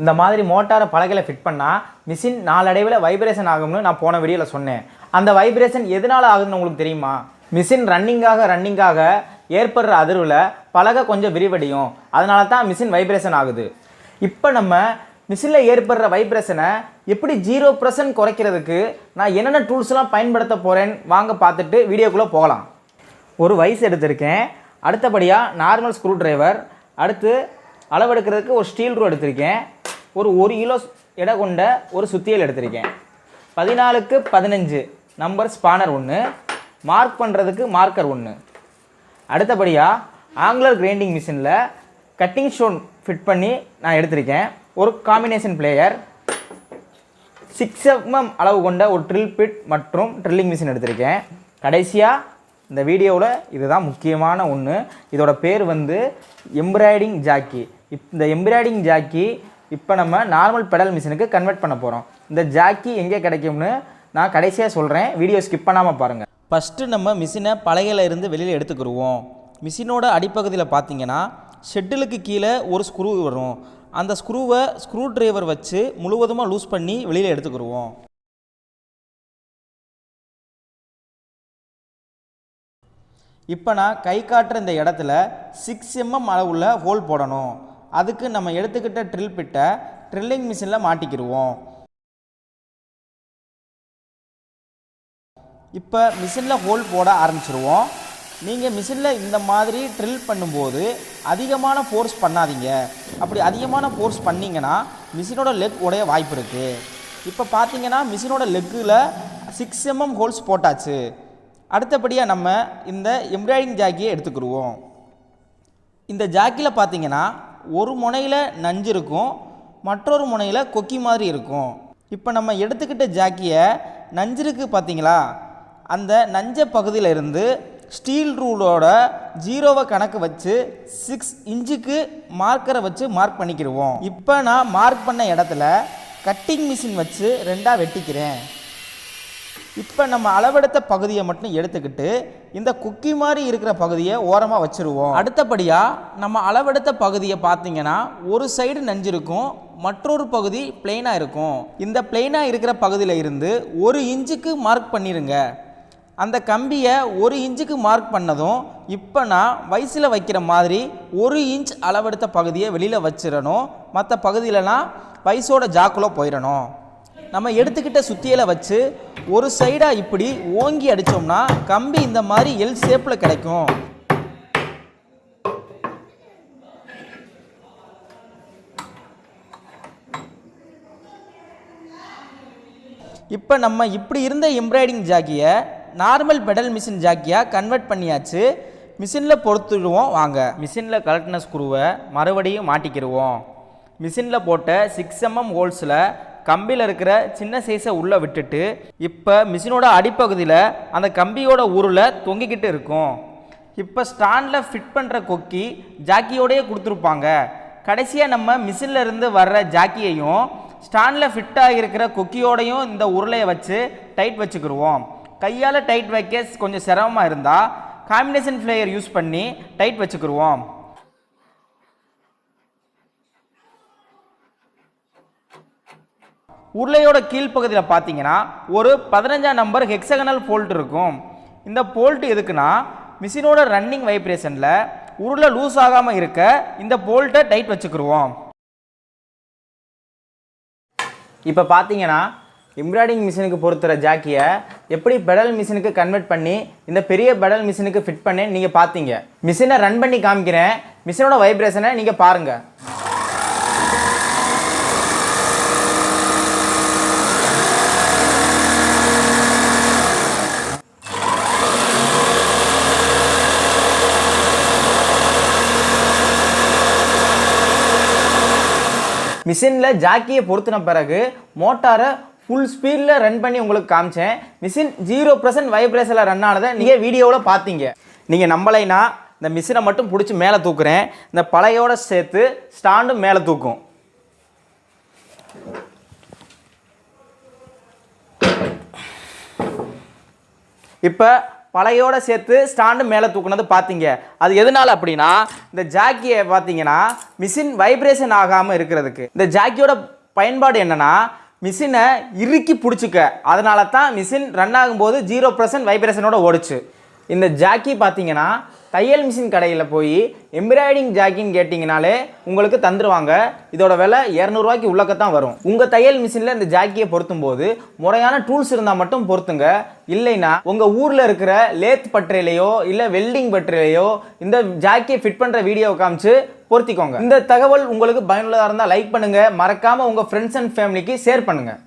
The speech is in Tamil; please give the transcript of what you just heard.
இந்த மாதிரி மோட்டாரை பலகையில் ஃபிட் பண்ணால் மிஷின் நாளடைவில் வைப்ரேஷன் ஆகும்னு நான் போன வீடியோவில் சொன்னேன். அந்த வைப்ரேஷன் எதனால் ஆகுதுன்னு உங்களுக்கு தெரியுமா? மிஷின் ரன்னிங்காக ரன்னிங்காக ஏற்படுற அதிர்வில் பலகை கொஞ்சம் விரிவடையும். அதனால தான் மிஷின் வைப்ரேஷன் ஆகுது. இப்போ நம்ம மிஷினில் ஏற்படுற வைப்ரேஷனை எப்படி ஜீரோ பர்சன்ட் குறைக்கிறதுக்கு நான் என்னென்ன டூல்ஸ்லாம் பயன்படுத்த போகிறேன்னு வாங்க பார்த்துட்டு வீடியோக்குள்ளே போகலாம். ஒரு வயசு எடுத்திருக்கேன். அடுத்தபடியாக நார்மல் ஸ்க்ரூ ட்ரைவர் அடுத்து அளவெடுக்கிறதுக்கு ஒரு ஸ்டீல் ரூ எடுத்திருக்கேன். ஒரு ஒரு கிலோ எடை கொண்ட ஒரு சுத்தியல் எடுத்திருக்கேன். பதினாலுக்கு பதினஞ்சு. நம்பர் ஸ்பானர் ஒன்று மார்க் பண்ணுறதுக்கு மார்க்கர் ஒன்று அடுத்தபடியாக ஆங்குலர் கிரைண்டிங் மிஷினில் கட்டிங் ஸ்டோன் ஃபிட் பண்ணி நான் எடுத்திருக்கேன். ஒரு காம்பினேஷன் பிளேயர் சிக்ஸ் எம்எம் அளவு கொண்ட ஒரு ட்ரில் பிட் மற்றும் ட்ரில்லிங் மிஷின் எடுத்திருக்கேன். கடைசியாக இந்த வீடியோவில் இதுதான் முக்கியமான ஒன்று இதோட பேர் வந்து எம்ப்ராய்டிங் ஜாக்கி இப் இந்த எம்ப்ராய்டிங் ஜாக்கி இப்போ நம்ம நார்மல் பெடல் மிஷினுக்கு கன்வெர்ட் பண்ண போகிறோம் இந்த ஜாக்கி எங்கே கிடைக்கும்னு நான் கடைசியாக சொல்கிறேன் வீடியோ ஸ்கிப் பண்ணாமல் பாருங்கள் ஃபஸ்ட்டு நம்ம மிஷினை பழையில இருந்து வெளியில் எடுத்துக்கிடுவோம் மிஷினோட அடிப்பகுதியில் பார்த்தீங்கன்னா ஷெட்டிலுக்கு கீழே ஒரு ஸ்க்ரூ வரும். அந்த ஸ்க்ரூவை ஸ்க்ரூ டிரைவர் வச்சு முழுவதுமாக லூஸ் பண்ணி வெளியில் எடுத்துக்கிடுவோம் இப்போ நான் கை காட்டுற இந்த இடத்துல சிக்ஸ் எம்எம் அளவுள்ள ஹோல் போடணும். அதுக்கு நம்ம எடுத்துக்கிட்ட ட்ரில் பிட்டை ட்ரில்லிங் மிஷினில் மாட்டிக்கிடுவோம் இப்போ மிஷினில் ஹோல் போட ஆரம்பிச்சிருவோம். நீங்கள் மிஷினில் இந்த மாதிரி ட்ரில் பண்ணும்போது அதிகமான ஃபோர்ஸ் பண்ணாதீங்க. அப்படி அதிகமான ஃபோர்ஸ் பண்ணிங்கன்னா மிஷினோட லெக் உடைய வாய்ப்பு இருக்குது இப்போ பார்த்தீங்கன்னா மிஷினோட லெக்கில் சிக்ஸ் எம்எம் ஹோல்ஸ் போட்டாச்சு. அடுத்தபடியாக நம்ம இந்த எம்ப்ராய்டிங் ஜாக்கியை எடுத்துக்கிடுவோம் இந்த ஜாக்கியில் பார்த்தீங்கன்னா ஒரு முனையில் நஞ்சு இருக்கும் மற்றொரு முனையில் கொக்கி மாதிரி இருக்கும். இப்போ நம்ம எடுத்துக்கிட்ட ஜாக்கியை நஞ்சிருக்கு பார்த்தீங்களா அந்த நஞ்ச பகுதியிலிருந்து ஸ்டீல் ரூலோட ஜீரோவை கணக்கு வச்சு சிக்ஸ் இன்ச்சுக்கு மார்க்கரை வச்சு மார்க் பண்ணிக்கிடுவோம். இப்போ நான் மார்க் பண்ண இடத்துல கட்டிங் மிஷின் வச்சு ரெண்டாக வெட்டிக்கிறேன். இப்போ நம்ம அளவெடுத்த பகுதியை மட்டும் எடுத்துக்கிட்டு இந்த குக்கி மாதிரி இருக்கிற பகுதியை ஓரமாக வச்சுருவோம். அடுத்தபடியாக நம்ம அளவெடுத்த பகுதியை பார்த்தீங்கன்னா ஒரு சைடு நஞ்சிருக்கும் மற்றொரு பகுதி பிளெயினாக இருக்கும். இந்த பிளெயினாக இருக்கிற பகுதியில் இருந்து ஒரு இன்ச்சுக்கு மார்க் பண்ணிடுங்க அந்த கம்பியை ஒரு இன்ச்சுக்கு மார்க் பண்ணதும் இப்போ நான் வயசில் வைக்கிற மாதிரி ஒரு இன்ச் அளவெடுத்த பகுதியை வெளியில் வச்சிடணும் மற்ற பகுதியிலலாம் வயசோட ஜாக்குள்ளே போயிடணும் நம்ம எடுத்துக்கிட்ட சுத்தியலை வச்சு ஒரு சைடாக இப்படி ஓங்கி அடித்தோம்னா கம்பி இந்த மாதிரி எல் ஷேப்பில் கிடைக்கும். இப்போ நம்ம இப்படி இருந்த எம்ப்ராய்டிங் ஜாக்கியை நார்மல் பெடல் மிஷின் ஜாக்கியாக கன்வெர்ட் பண்ணியாச்சு. மிஷினில் பொறுத்துடுவோம் வாங்க. மிஷினில் கலட்டின ஸ்க்ரூவை மறுபடியும் மாட்டிக்கிடுவோம் மிஷினில் போட்ட சிக்ஸ் எம்எம் ஹோல்ஸில் கம்பியில் இருக்கிற சின்ன சைஸை உள்ளே விட்டுட்டு இப்போ மிஷினோட அடிப்பகுதியில் அந்த கம்பியோட உருளை தொங்கிக்கிட்டு இருக்கும். இப்போ ஸ்டாண்டில் ஃபிட் பண்ணுற கொக்கி ஜாக்கியோடையே கொடுத்துருப்பாங்க. கடைசியாக நம்ம மிஷினில் இருந்து வர்ற ஜாக்கியையும் ஸ்டாண்டில் ஃபிட் ஆகியிருக்கிற கொக்கியோடையும் இந்த உருளையை வச்சு டைட் வச்சுக்கிடுவோம் கையால் டைட் வைக்க கொஞ்சம் சிரமமாக இருந்தால் காம்பினேஷன் ஃப்ளேயர் யூஸ் பண்ணி டைட் வச்சுக்கிடுவோம் உருளையோட கீழ்ப்பகுதியில் பார்த்தீங்கன்னா ஒரு பதினஞ்சாம் நம்பர் ஹெக்ஸகனல் ஃபோல்ட் இருக்கும். இந்த போல்ட் எதுக்குன்னா மிஷினோட ரன்னிங் வைப்ரேஷனில் உருளை லூஸ் ஆகாமல் இருக்க இந்த போல்ட்டை டைட் வச்சுக்கிடுவோம் இப்போ பார்த்தீங்கன்னா எம்ப்ராய்டிங் மிஷினுக்கு பொறுத்துற ஜாக்கியை எப்படி பெடல் மிஷினுக்கு கன்வெர்ட் பண்ணி இந்த பெரிய பெடல் மிஷினுக்கு ஃபிட் பண்ணி நீங்கள் பார்த்தீங்க மிஷினை ரன் பண்ணி காமிக்கிறேன். மிஷினோட வைப்ரேஷனை நீங்கள் பாருங்கள் மிஷினில் ஜாக்கியை பொருத்தின பிறகு மோட்டாரை ஃபுல் ஸ்பீடில் ரன் பண்ணி உங்களுக்கு காமிச்சேன். மிஷின் ஜீரோ பர்சன்ட் வைப்ரேஷனில் ரன் ஆனதை நீங்கள் வீடியோவில் பார்த்தீங்க. நீங்கள் நம்பலைனா இந்த மிஷினை மட்டும் பிடிச்சி மேலே தூக்குறேன். இந்த பழையோட சேர்த்து ஸ்டாண்டும் மேலே தூக்கும். இப்போ பழையோட சேர்த்து ஸ்டாண்டு மேலே தூக்குனது பார்த்தீங்க அது எதனால் அப்படின்னா இந்த ஜாக்கியை பார்த்தீங்கன்னா மிஷின் வைப்ரேஷன் ஆகாமல் இருக்கிறதுக்கு. இந்த ஜாக்கியோட பயன்பாடு என்னன்னா மிஷினை இறுக்கி பிடிச்சிக்க. அதனால தான் மிஷின் ரன் ஆகும்போது ஜீரோ பர்சன்ட் வைப்ரேஷனோட ஓடுச்சு. இந்த ஜாக்கி பார்த்தீங்கன்னா தையல் மிஷின் கடையில் போய் எம்ப்ராய்டிங் ஜாக்கின்னு கேட்டிங்கனாலே உங்களுக்கு தந்துடுவாங்க இதோட விலை இரநூறுவாய்க்கு உள்ளக்கத்தான் வரும். உங்கள் தையல் மிஷினில் இந்த ஜாக்கியை பொருத்தும் போது முறையான டூல்ஸ் இருந்தால் மட்டும் பொருத்துங்க. இல்லைன்னா உங்கள் ஊரில் இருக்கிற லேத் பட்டறையிலையோ இல்லை வெல்டிங் பட்டறையிலையோ இந்த ஜாக்கியை ஃபிட் பண்ணுற வீடியோ காமிச்சு பொருத்திக்கோங்க. இந்த தகவல் உங்களுக்கு பயனுள்ளதாக இருந்தால் லைக் பண்ணுங்கள் மறக்காமல் உங்கள் ஃப்ரெண்ட்ஸ் அண்ட் ஃபேமிலிக்கு ஷேர் பண்ணுங்கள்